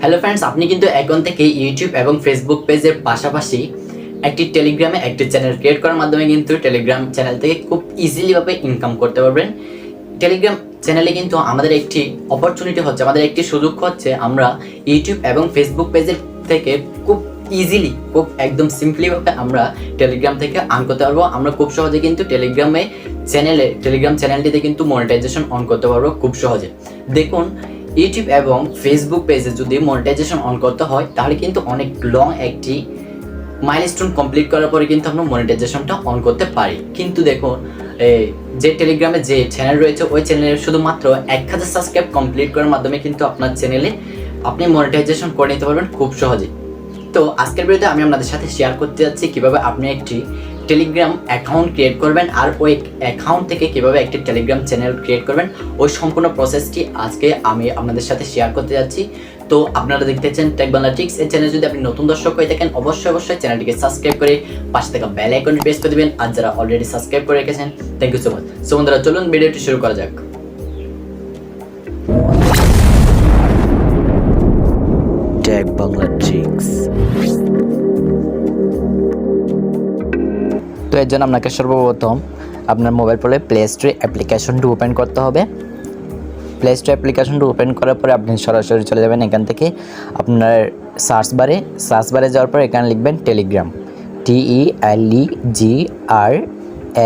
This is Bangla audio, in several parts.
হ্যালো ফ্রেন্ডস আপনি কিন্তু এখন থেকে ইউটিউব এবং ফেসবুক পেজের পাশাপাশি একটি টেলিগ্রামে একটি চ্যানেল ক্রিয়েট করার মাধ্যমে কিন্তু টেলিগ্রাম চ্যানেল থেকে খুব ইজিলিভাবে ইনকাম করতে পারবেন। টেলিগ্রাম চ্যানেলে কিন্তু আমাদের একটি অপরচুনিটি হচ্ছে, আমাদের একটি সুযোগ হচ্ছে আমরা ইউটিউব এবং ফেসবুক পেজের থেকে খুব ইজিলি খুব একদম সিম্পলিভাবে আমরা টেলিগ্রাম থেকে আর্ন করতে পারব। আমরা খুব সহজে কিন্তু টেলিগ্রামে চ্যানেলে টেলিগ্রাম চ্যানেলটিতে কিন্তু মনিটাইজেশন অন করতে পারব খুব সহজে। দেখুন ইউটিউব এবং ফেসবুক পেজে যদি মনিটাইজেশন অন করতে হয়, তাহলে কিন্তু অনেক লং একটি মাইলস্টোন কমপ্লিট করার পরে কিন্তু আমরা মনিটাইজেশনটা অন করতে পারি। কিন্তু দেখুন যে টেলিগ্রামে যে চ্যানেল রয়েছে, ওই চ্যানেলে শুধুমাত্র এক হাজার সাবস্ক্রাইব কমপ্লিট করার মাধ্যমে কিন্তু আপনার চ্যানেলে আপনি মনিটাইজেশন করে নিতে পারবেন খুব সহজে তো আজকের ভিডিওতে আমি আপনাদের সাথে শেয়ার করতে যাচ্ছি কীভাবে আপনি একটি টেলিগ্রাম অ্যাকাউন্ট ক্রিয়েট করবেন আর ওই অ্যাকাউন্ট থেকে কীভাবে একটি টেলিগ্রাম চ্যানেল ক্রিয়েট করবেন, ওই সম্পূর্ণ প্রসেসটি আজকে আমি আপনাদের সাথে শেয়ার করতে যাচ্ছি। তো আপনারা দেখতেছেন টেক বাংলা টিক্স এই চ্যানেল যদি আপনি নতুন দর্শক হয়ে থাকেন, অবশ্যই অবশ্যই চ্যানেলটিকে সাবস্ক্রাইব করে পাশে থাকা বেল আইকনটি প্রেস করে দিবেন। আর যারা অলরেডি সাবস্ক্রাইব করে রেখেছেন thank you so much so বন্ধুরা, চলুন ভিডিওটি শুরু করা যাক। ট্যাগ বাংলা ট্রিক্স তো এর জন্য আপনাকে সর্বপ্রথম আপনার মোবাইল ফোনে প্লে স্টোরে অ্যাপ্লিকেশনটি ওপেন করতে হবে। প্লে স্টোর অ্যাপ্লিকেশনটি ওপেন করার পরে আপনি সরাসরি চলে যাবেন এখান থেকে আপনার সার্চ বারে সার্চ বারে যাওয়ার পর এখানে লিখবেন Telegram T E L E G R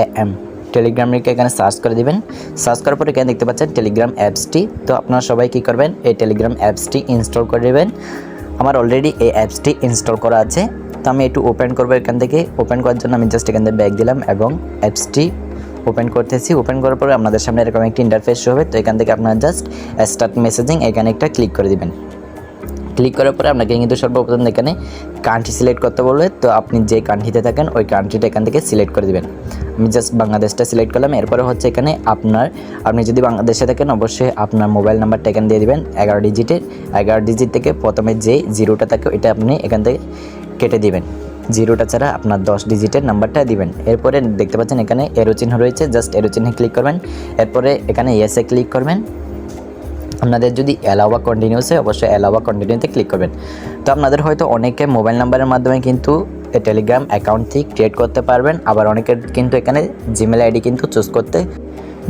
A M Telegram লিখে এখানে সার্চ করে দিবেন। সার্চ করার পর এখানে দেখতে পাচ্ছেন টেলিগ্রাম অ্যাপসটি তো আপনারা সবাই কী করবেন? এই টেলিগ্রাম অ্যাপসটি ইনস্টল করে দেবেন আমার অলরেডি এই অ্যাপসটি ইনস্টল করা আছে। তো আমি একটু ওপেন করব এখান থেকে। ওপেন করার জন্য আমি জাস্ট এখান থেকে ব্যাগ দিলাম এবং অ্যাপসটি ওপেন করতেছি। ওপেন করার পরে আপনাদের সামনে এরকম একটি ইন্টারফেস হবে। তো এখান থেকে আপনারা জাস্ট স্টার্ট মেসেজিং এখানে একটা ক্লিক করে দিবেন। ক্লিক করার পরে আপনাকে কিন্তু সর্বপ্রথম এখানে কান্ট্রি সিলেক্ট করতে বলবে। তো আপনি যে কান্ট্রিতে থাকেন, ওই কান্ট্রিটা এখান থেকে সিলেক্ট করে দিবেন। আমি জাস্ট বাংলাদেশটা সিলেক্ট করলাম। এরপরে হচ্ছে এখানে আপনার, আপনি যদি বাংলাদেশে থাকেন, অবশ্যই আপনার মোবাইল নাম্বারটা এখানে দিয়ে দিবেন। এগারো ডিজিটের এগারো ডিজিট থেকে প্রথমে যে জিরোটা থাকে, ওইটা আপনি এখান থেকে কেটে দিবেন। জিরোটা ছাড়া আপনার দশ ডিজিটের নাম্বারটা দিবেন। এরপরে দেখতে পাচ্ছেন এখানে এরো চিহ্ন রয়েছে জাস্ট এরো চিহ্নে ক্লিক করবেন। এরপরে এখানে ইয়েসে ক্লিক করবেন। আপনাদের যদি অ্যালাও বা কন্টিনিউসে অবশ্যই অ্যালাও বা কন্টিনিউতে ক্লিক করবেন। তো আপনাদের হয়তো অনেকে মোবাইল নাম্বারের মাধ্যমে কিন্তু টেলিগ্রাম অ্যাকাউন্টটি ক্রিয়েট করতে পারবেন। আবার অনেকের কিন্তু এখানে জিমেল আইডি কিন্তু চুজ করতে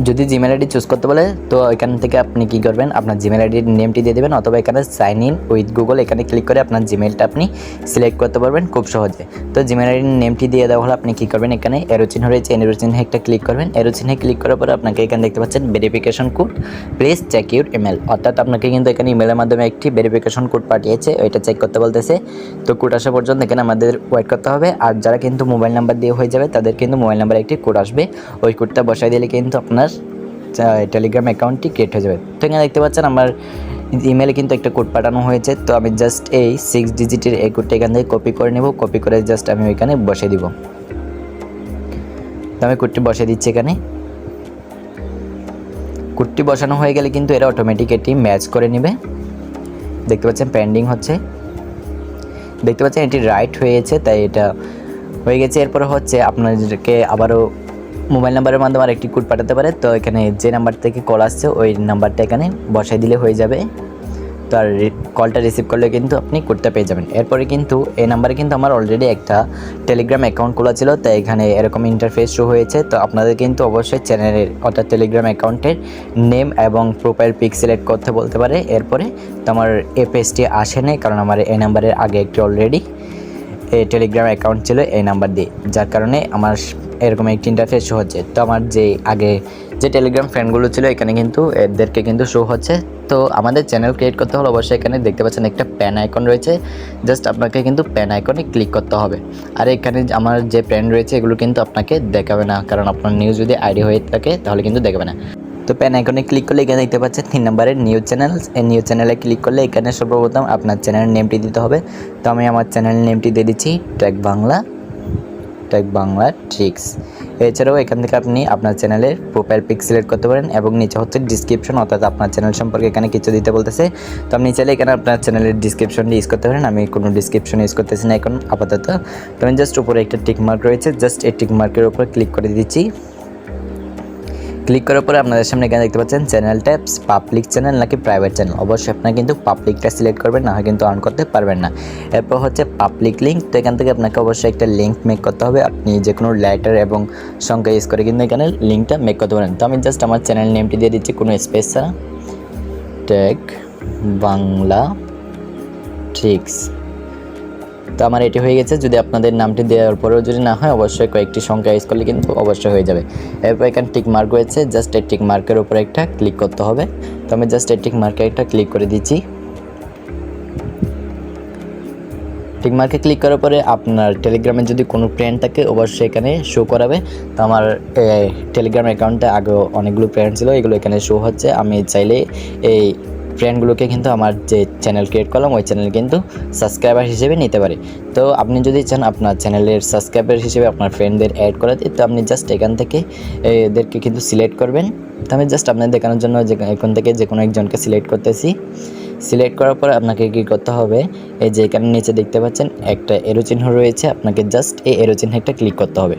যদি জিমেল আইডি চুজ করতে বলে, তো এখান থেকে আপনি কি করবেন? আপনার জিমেল আইডির নেমটি দিয়ে দেবেন অথবা এখানে সাইন ইন উইথ গুগল এখানে ক্লিক করে আপনার জিমেলটা আপনি সিলেক্ট করতে পারবেন খুব সহজে। তো জিমেল আইডির নেমটি দিয়ে দেওয়া হলে আপনি কী করবেন এখানে? এরো চিহ্ন রয়েছে এরো চিহ্নে একটা ক্লিক করবেন। এরো চিহ্নে ক্লিক করার পরে আপনাকে এখানে দেখতে পাচ্ছেন verification code please check your email অর্থাৎ আপনাকে কিন্তু এখানে ইমেলের মাধ্যমে একটি ভেরিফিকেশন কোড পাঠিয়েছে, ওইটা চেক করতে বলতেছে। তো কোড আসা পর্যন্ত এখানে আমাদের ওয়েট করতে হবে। আর যারা কিন্তু মোবাইল নাম্বার দিয়ে হয়ে যাবে, তাদের কিন্তু মোবাইল নাম্বারে একটি কোড আসবে। ওই কোডটা বসাই দিলে কিন্তু আপনার টেলিগ্রাম অ্যাকাউন্টটি ক্রিয়েট হয়ে যাবে। তো এখানে দেখতে পাচ্ছেন আমার ইমেলে কিন্তু একটা কোড পাঠানো হয়েছে। তো আমি জাস্ট এই সিক্স ডিজিটের এই কোডটা এখান থেকে কপি করে নেব। কপি করে জাস্ট আমি ওইখানে বসে দিব। তো আমি কোডটি বসে দিচ্ছি এখানে। কোডটি বসানো হয়ে গেলে কিন্তু এরা অটোমেটিক এটি ম্যাচ করে নেবে। দেখতে পাচ্ছেন পেন্ডিং হচ্ছে। দেখতে পাচ্ছেন এটি রাইট হয়েছে, তাই এটা হয়ে গেছে। এরপরে হচ্ছে আপনাদেরকে আবারও মোবাইল নাম্বারের মাধ্যমে আরেকটি কোড পাঠাতে পারে। তো এখানে যে নাম্বার থেকে কল আসছে, ওই নাম্বারটা এখানে বসাই দিলে হয়ে যাবে। তো আর কলটা রিসিভ করলে কিন্তু আপনি কোডটা পেয়ে যাবেন। এরপরে কিন্তু এই নাম্বারে কিন্তু আমার অলরেডি একটা টেলিগ্রাম অ্যাকাউন্ট খোলা ছিল। তো এখানে এরকম ইন্টারফেস শো হয়েছে। তো আপনাদের কিন্তু অবশ্যই চ্যানেলের অর্থাৎ টেলিগ্রাম অ্যাকাউন্টের নেম এবং প্রোফাইল পিক সিলেক্ট করতে বলতে পারে। এরপরে তো আমার এ পেজটি আসেনি কারণ আমার এই নাম্বারের আগে একটি অলরেডি এই টেলিগ্রাম অ্যাকাউন্ট ছিল এই নাম্বার দিয়ে। যার কারণে আমার এরকম একটি ইন্টারফেস শো হচ্ছে। তো আমার যে আগে যে টেলিগ্রাম ফ্রেন্ডগুলো ছিল, এখানে কিন্তু এদেরকে কিন্তু শো হচ্ছে। তো আমাদের চ্যানেল ক্রিয়েট করতে হলে অবশ্যই এখানে দেখতে পাচ্ছেন একটা প্যান আইকন রয়েছে। জাস্ট আপনাকে কিন্তু প্যান আইকনে ক্লিক করতে হবে। আর এখানে আমার যে ফ্রেন্ড রয়েছে, এগুলো কিন্তু আপনাকে দেখাবে না। কারণ আপনার নিউজ যদি আইডি হয়ে থাকে, তাহলে কিন্তু দেখাবে না। তো প্যান আইকনে ক্লিক করলে এখানে দেখতে পাচ্ছেন তিন নম্বরের নিউজ চ্যানেল এই নিউজ চ্যানেলে ক্লিক করলে এখানে সর্বপ্রথম আপনার চ্যানেলের নেমটি দিতে হবে। তো আমি আমার চ্যানেলের নেমটি দিয়ে দিচ্ছি track Bangla. Track Bangla tricks এছাড়াও এখান থেকে আপনি আপনার চ্যানেলের প্রোফাইল পিক সিলেক্ট করতে পারেন এবং নিচে হচ্ছে ডিসক্রিপশন অর্থাৎ আপনার চ্যানেল সম্পর্কে এখানে কিছু দিতে বলতেছে। তো আপনি চাইলে এখানে আপনার চ্যানেলের ডিসক্রিপশনটি ইউজ করতে পারেন। আমি কোনো ডিসক্রিপশন ইউজ করতেছি না এখন, আপাতত। তো আমি জাস্ট উপরে একটা টিক মার্ক রয়েছে জাস্ট এই টিক মার্কের উপরে ক্লিক করে দিচ্ছি। ক্লিক করার পরে আপনাদের সামনে এখানে দেখতে পাচ্ছেন চ্যানেল ট্যাপস, পাবলিক চ্যানেল নাকি প্রাইভেট চ্যানেল। অবশ্যই আপনারা কিন্তু পাবলিকটা সিলেক্ট করবেন না হয় কিন্তু অন করতে পারবেন না। এরপর হচ্ছে পাবলিক লিঙ্ক, তো এখান থেকে আপনাকে অবশ্যই একটা লিঙ্ক মেক করতে হবে। আপনি যে কোনো লেটার এবং সংখ্যা ইউজ করে কিন্তু এখানে লিঙ্কটা মেক করতে পারেন। তো আমি জাস্ট আমার চ্যানেল নেমটি দিয়ে দিচ্ছি, কোনো স্পেস ছাড়া। Tech Bangla tricks. তো আমার এটি হয়ে গেছে। যদি আপনাদের নামটি দেওয়ার পরেও যদি না হয়, অবশ্যই কয়েকটি সংখ্যা ইউজ করলে কিন্তু অবশ্যই হয়ে যাবে। এরপর এখানে টিক মার্ক রয়েছে। জাস্ট এই টিক মার্কের উপরে একটা ক্লিক করতে হবে। তো আমি জাস্ট এই টিক মার্কে একটা ক্লিক করে দিচ্ছি। টিক মার্কে ক্লিক করার পরে আপনার টেলিগ্রামে যদি কোনো ফ্রেন্ড থাকে, অবশ্যই এখানে শো করাবে। তো আমার টেলিগ্রাম অ্যাকাউন্টে আগেও অনেকগুলো ফ্রেন্ড ছিল, এগুলো এখানে শো হচ্ছে। আমি চাইলে এই ফ্রেন্ডগুলোকে কিন্তু আমার যে চ্যানেল ক্রিয়েট করলাম, ওই চ্যানেল কিন্তু সাবস্ক্রাইবার হিসেবে নিতে পারে। তো আপনি যদি চান আপনার চ্যানেলের সাবস্ক্রাইবার হিসেবে আপনার ফ্রেন্ডদের অ্যাড করাতে তো আপনি জাস্ট এখান থেকে এদেরকে কিন্তু সিলেক্ট করবেন। তো আমি জাস্ট আপনাদের দেখানোর জন্য যে এখান থেকে যে কোনো একজনকে সিলেক্ট করতেছি। সিলেক্ট করার পর আপনাকে কী করতে হবে? এই যে এখানে নিচে দেখতে পাচ্ছেন, একটা এরো চিহ্ন রয়েছে, আপনাকে জাস্ট এই এরো চিহ্নে একটা ক্লিক করতে হবে।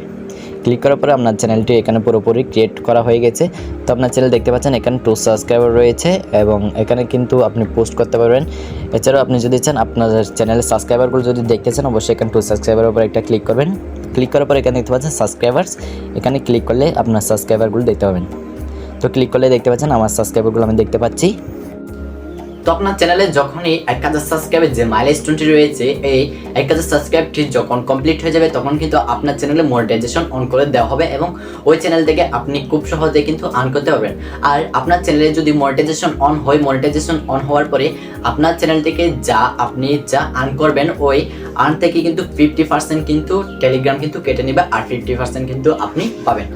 ক্লিক করার পরে আপনার চ্যানেলটি এখানে পুরোপুরি ক্রিয়েট করা হয়ে গেছে। তো আপনার চ্যানেল দেখতে পাচ্ছেন, এখানে টু সাবস্ক্রাইবার রয়েছে এবং এখানে কিন্তু আপনি পোস্ট করতে পারবেন। এছাড়াও আপনি যদি চান আপনার চ্যানেলের সাবস্ক্রাইবারগুলো যদি দেখতে চান, অবশ্যই এখানে টু সাবস্ক্রাইবার উপর একটা ক্লিক করবেন। ক্লিক করার পর এখানে দেখতে পাচ্ছেন সাবস্ক্রাইবার্স এখানে ক্লিক করলে আপনার সাবস্ক্রাইবারগুলো দেখতে পাবেন। তো ক্লিক করলে দেখতে পাচ্ছেন, আমার সাবস্ক্রাইবারগুলো আমি দেখতে পাচ্ছি। তো আপনার চ্যানেলে যখনই এক হাজার সাবস্ক্রাইবের যে মাইলস্টোনটি রয়েছে, এই এক হাজার সাবস্ক্রাইবটি যখন কমপ্লিট হয়ে যাবে, তখন কিন্তু আপনার চ্যানেলে মনিটাইজেশন অন করে দেওয়া হবে এবং ওই চ্যানেল থেকে আপনি খুব সহজে কিন্তু আর্ন করতে পারবেন। আর আপনার চ্যানেলে যদি মনিটাইজেশন অন হয় মনিটাইজেশন অন হওয়ার পরে আপনার চ্যানেল থেকে যা আপনি যা আর্ন করবেন, ওই আর্ন থেকে কিন্তু ফিফটি পার্সেন্ট কিন্তু টেলিগ্রাম কিন্তু কেটে নেবে আর ফিফটি পার্সেন্ট কিন্তু আপনি পাবেন।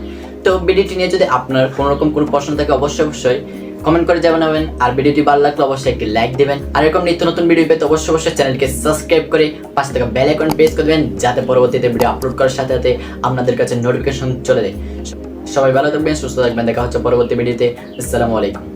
তো ভিডিওটি নিয়ে যদি আপনার কোনোরকম কোনো প্রশ্ন থাকে, অবশ্যই অবশ্যই কমেন্ট করে জানাবেন। আর ভিডিওটি ভালো লাগলে অবশ্যই একটি লাইক দেবেন। আর এরকম নিত্য নতুন ভিডিও পেতে অবশ্যই অবশ্যই চ্যানেলকে সাবস্ক্রাইব করে পাশে থাকা বেল আইকন প্রেস করে দেবেন, যাতে পরবর্তীতে ভিডিও আপলোড করার সাথে সাথে আপনাদের কাছে নোটিফিকেশন চলে যায়। সবাই ভালো থাকবেন, সুস্থ থাকবেন। দেখা হচ্ছে পরবর্তী ভিডিওতে আসসালামু আলাইকুম।